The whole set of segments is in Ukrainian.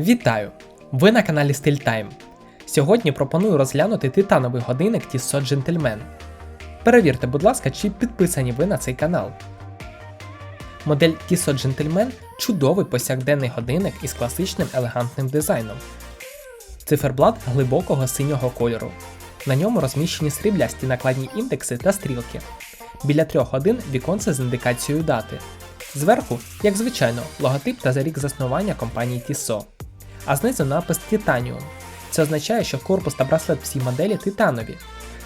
Вітаю! Ви на каналі StillTime. Сьогодні пропоную розглянути титановий годинник Tissot Gentleman. Перевірте, будь ласка, чи підписані ви на цей канал. Модель Tissot Gentleman чудовий повсякденний годинник із класичним елегантним дизайном. Циферблат глибокого синього кольору. На ньому розміщені сріблясті накладні індекси та стрілки. Біля трьох годин віконце з індикацією дати. Зверху, як звичайно, логотип та за рік заснування компанії Tissot. А знизу напис Titanium. Це означає, що корпус та браслет всій моделі титанові.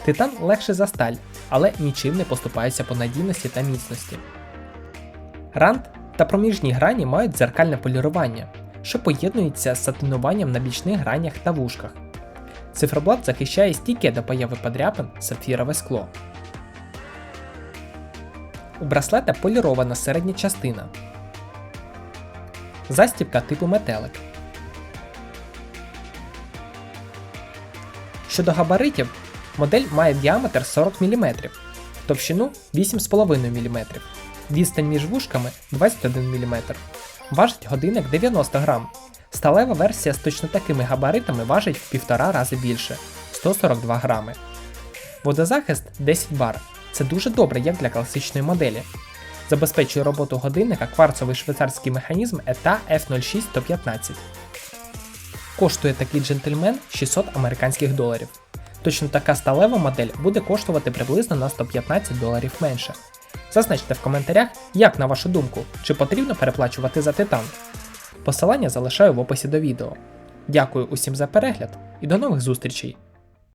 Титан легше за сталь, але нічим не поступається по надійності та міцності. Рант та проміжні грані мають дзеркальне полірування, що поєднується з сатинуванням на бічних гранях та вушках. Циферблат захищає стійке до появи подряпин сапфірове скло. У браслета полірована середня частина. Застібка типу метелик. Щодо габаритів, модель має діаметр 40 мм, товщину 8,5 мм, відстань між вушками 21 мм. Важить годинник 90 грам. Сталева версія з точно такими габаритами важить в півтора рази більше 142 грами. Водозахист 10 бар. Це дуже добре як для класичної моделі. Забезпечує роботу годинника кварцовий швейцарський механізм ETA F06115. Коштує такий джентльмен 600 американських доларів. Точно така сталева модель буде коштувати приблизно на 115 доларів менше. Зазначте в коментарях, як на вашу думку, чи потрібно переплачувати за титан. Посилання залишаю в описі до відео. Дякую усім за перегляд і до нових зустрічей!